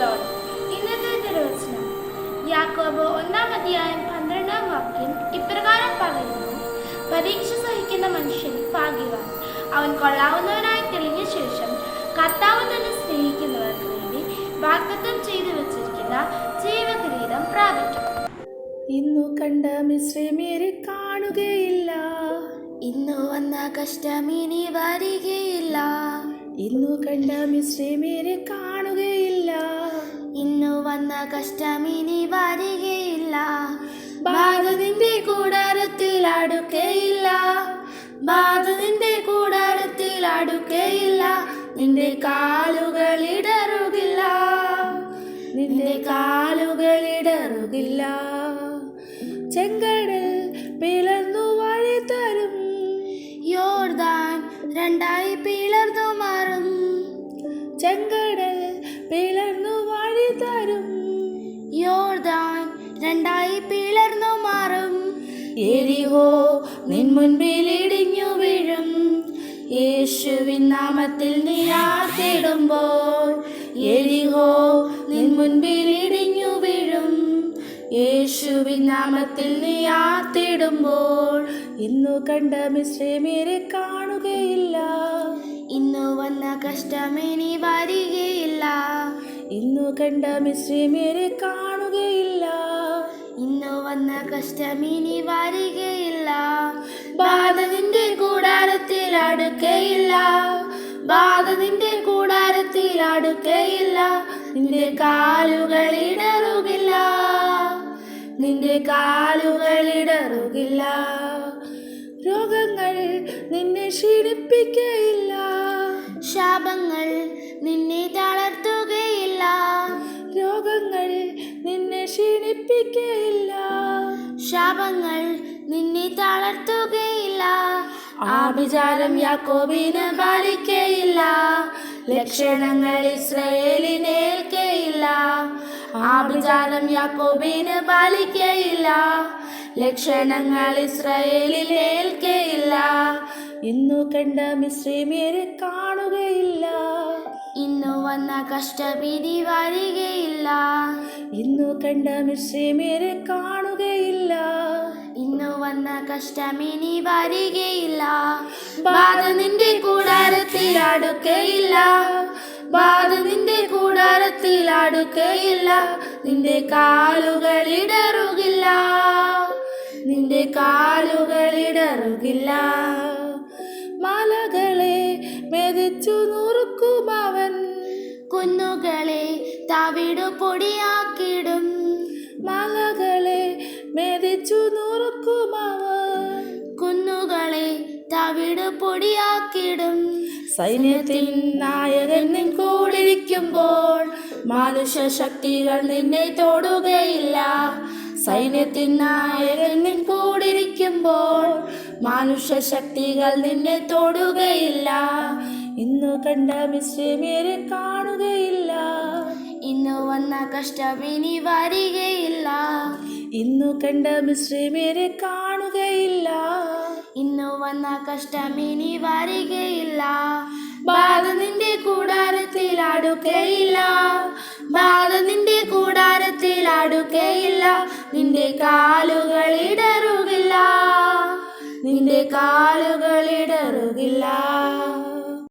Lord. ഇന്നത്തെ തിരുവചനം. യാക്കോബ് ഒന്നാം അധ്യായം പന്ത്രണ്ടാം വാക്യം ഇപ്രകാരം പറയുന്നു. പരീക്ഷ സഹിക്കുന്ന മനുഷ്യൻ ഭാഗ്യവാൻ. അവൻ കൊള്ളാവുന്നവനായി തെളിഞ്ഞ ശേഷം കർത്താവ് തന്നെ സ്നേഹിക്കുന്നവർക്ക് വേണ്ടി വാഗ്ദത്തം ചെയ്തു വെച്ചിരിക്കുന്ന ജീവകിരീടം പ്രാപിക്കും ഇന്നു കണ്ട മിശ്രമേരെ കാണുകയില്ല. ഇന്നു വന്ന കഷ്ടമിനി വരികയില്ല. ഇന്നു കണ്ട മിശ്രമേരെ കാണുക വന്ന കഷ്ടമിനി വരികയില്ല. ബാധ നിന്റെ കൂടാരത്തിൽ അടുക്കയില്ല. ബാധ നിന്റെ കൂടാരത്തിൽ അടുക്കയില്ല. നിന്റെ കാലുകൾ ഇടറുകില്ല. നിന്റെ കാലുകൾ ഇടറുകില്ല. ചെങ്കടൽ പിളർന്നു വഴി തരും. യോർദാൻ രണ്ടായി പിളർന്നു മാറും. ചെങ്കടൽ പിളർന്നു വഴി തരും. യോർദാൻ രണ്ടായി പിളർന്നു മാറും. എരിഹോ നിൻ മുൻപിൽ ഇടിഞ്ഞു വീഴും. യേശുവിൻ നാമത്തിൽ നീ ആർത്തിടുമ്പോൾ എരിഹോ നിൻ മുൻപിൽ ഇടിഞ്ഞു യേശുവിൻ നാമത്തിൽ നീ ആർത്തിടുമ്പോൾ ഇന്നു കണ്ട മിശ്രമേരെ കാണുകയില്ല. ഇന്നു വന്ന കഷ്ടമേനി വരികയില്ല. ഇന്നു കണ്ട മിശ്രമേരെ കാണുകയില്ല. ഇന്നു വന്ന കഷ്ടമിനി വരികയില്ല. ബാധ നിന്റെ കൂടാരത്തിൽ അടുക്കയില്ല. ബാധ നിന്റെ കൂടാരത്തിൽ അടുക്കയില്ല. നിന്റെ ഇടറുകില്ല നിന്റെ കാലുകൾ ഇടറുകില്ല. രോഗങ്ങൾ നിന്നെ ക്ഷീണിപ്പിക്കയില്ല. ശാപങ്ങൾ നിന്നെ തളർത്തുകയില്ല. രോഗങ്ങൾ നിന്നെ ക്ഷീണിപ്പിക്കയില്ല. ശാപങ്ങൾ നിന്നെ തളർത്തുകയില്ല. ആഭിചാരം യാക്കോബിന് പാലിക്കയില്ല. ലക്ഷണങ്ങൾ ഇസ്രയേലിനേൽക്കയില്ല ആഭിചാരം യാക്കോബിന് പാലിക്കയില്ല. ലക്ഷണങ്ങൾ ഇസ്രയേലിൽ ഏൽക്കയില്ല. ഇന്നു കണ്ട മിശ്രമേരെ കാണുകയില്ല. ഇന്നു വന്ന കഷ്ടപീതി വരികയില്ല. ഇന്നു കണ്ട മിശ്രമേരെ കാണുകയില്ല. ഇന്നു വന്ന കഷ്ടമിനി വരികയില്ല. ബാധ നിന്റെ കൂടാരത്തിൽ അടുക്കയില്ല. കൂടാരത്തിൽ നിന്റെ കാലുകൾ ഇടറുകില്ല നിന്റെ കാലുകൾ ഇടറുകില്ല മലകളെ മെതിച്ചു നുറുക്കും അവൻ. കുന്നുകളെ തവിടു പൊടിയാക്കിടും. മലകളെ മെതിച്ചു നുറുക്കും അവൻ. കുന്നുകളെ തവിടു പൊടിയാക്കിടും. സൈന്യത്തിൻ നായകൻ നിൻ കൂടിരിക്കുമ്പോൾ മാനുഷ ശക്തികൾ നിന്നെ തൊടുകയില്ല. സൈന്യത്തിൻ നായകൻ നിൻ കൂടിരിക്കുമ്പോൾ മാനുഷ ശക്തികൾ നിന്നെ തൊടുകയില്ല. ഇന്നു കണ്ട മിശ്രമേരെ കാണുകയില്ല. ഇന്നു വന്ന കഷ്ടം ഇനി വരികയില്ല. ഇന്നു കണ്ട മിശ്രമേരെ കാണുകയില്ല. ഇന്നു വന്ന കഷ്ടം ഇനി വരികയില്ല. അടുക്കയില്ല. ബാധ നിന്റെ കൂടാരത്തിൽ അടുക്കയില്ല. നിന്റെ കാലുകൾ ഇടറുകില്ല. നിന്റെ കാലുകൾ ഇടറുകില്ല.